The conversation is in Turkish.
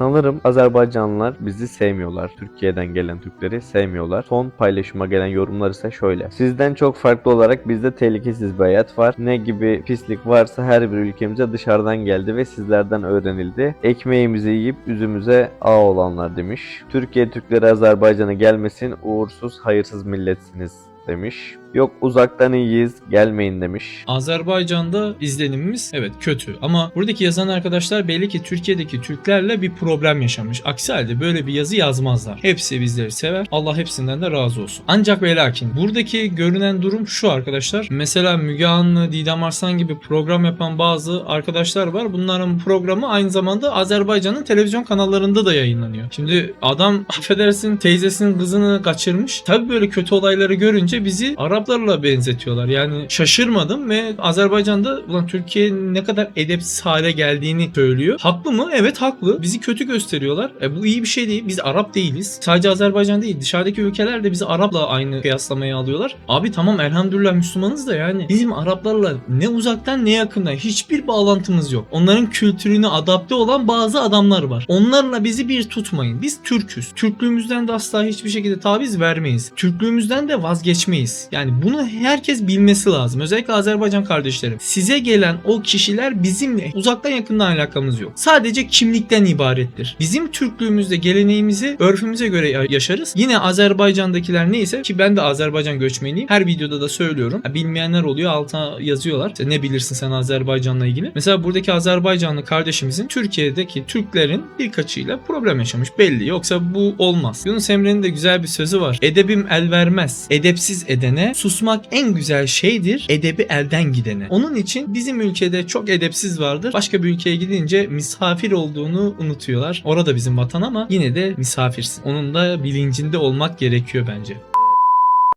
Sanırım Azerbaycanlılar bizi sevmiyorlar. Türkiye'den gelen Türkleri sevmiyorlar. Son paylaşıma gelen yorumlar ise şöyle. Sizden çok farklı olarak bizde tehlikesiz bir hayat var. Ne gibi pislik varsa her bir ülkemize dışarıdan geldi ve sizlerden öğrenildi. Ekmeğimizi yiyip üzümüze ağ olanlar demiş. Türkiye Türkleri Azerbaycan'a gelmesin uğursuz hayırsız milletsiniz demiş. Yok uzaktan iyiyiz gelmeyin demiş. Azerbaycan'da izlenimimiz evet kötü ama buradaki yazan arkadaşlar belli ki Türkiye'deki Türklerle bir problem yaşamış. Aksi halde böyle bir yazı yazmazlar. Hepsi bizleri sever. Allah hepsinden de razı olsun. Ancak ve lakin buradaki görünen durum şu arkadaşlar. Mesela Müge Anlı, Didem Arslan gibi program yapan bazı arkadaşlar var. Bunların programı aynı zamanda Azerbaycan'ın televizyon kanallarında da yayınlanıyor. Şimdi adam affedersin teyzesinin kızını kaçırmış. Tabii böyle kötü olayları görünce bizi Araplarla benzetiyorlar. Yani şaşırmadım ve Azerbaycan'da ulan Türkiye ne kadar edepsiz hale geldiğini söylüyor. Haklı mı? Evet haklı. Bizi kötü gösteriyorlar. E, bu iyi bir şey değil. Biz Arap değiliz. Sadece Azerbaycan değil. Dışarıdaki ülkeler de bizi Arap'la aynı kıyaslamaya alıyorlar. Abi tamam elhamdülillah Müslümanız da yani bizim Araplarla ne uzaktan ne yakından hiçbir bağlantımız yok. Onların kültürüne adapte olan bazı adamlar var. Onlarla bizi bir tutmayın. Biz Türküz. Türklüğümüzden de asla hiçbir şekilde taviz vermeyiz. Türklüğümüzden de vazgeçmeyiz. Yani bunu herkes bilmesi lazım. Özellikle Azerbaycan kardeşlerim. Size gelen o kişiler bizimle uzaktan yakından alakamız yok. Sadece kimlikten ibarettir. Bizim Türklüğümüzde geleneğimizi örfümüze göre ya- yaşarız. Yine Azerbaycan'dakiler neyse ki ben de Azerbaycan göçmeniyim. Her videoda da söylüyorum. Ha, Bilmeyenler oluyor altına yazıyorlar. İşte ne bilirsin sen Azerbaycan'la ilgili. Mesela buradaki Azerbaycanlı kardeşimizin Türkiye'deki Türklerin birkaçıyla problem yaşamış belli. Yoksa bu olmaz. Yunus Emre'nin de güzel bir sözü var. Edebim el vermez. Edepsiz edene susmak en güzel şeydir. Edebi elden gidene. Onun için bizim ülkede çok edepsiz vardır. Başka bir ülkeye gidince misafir olduğunu unutuyorlar. Orada bizim vatan ama yine de misafirsin. Onun da bilincinde olmak gerekiyor bence.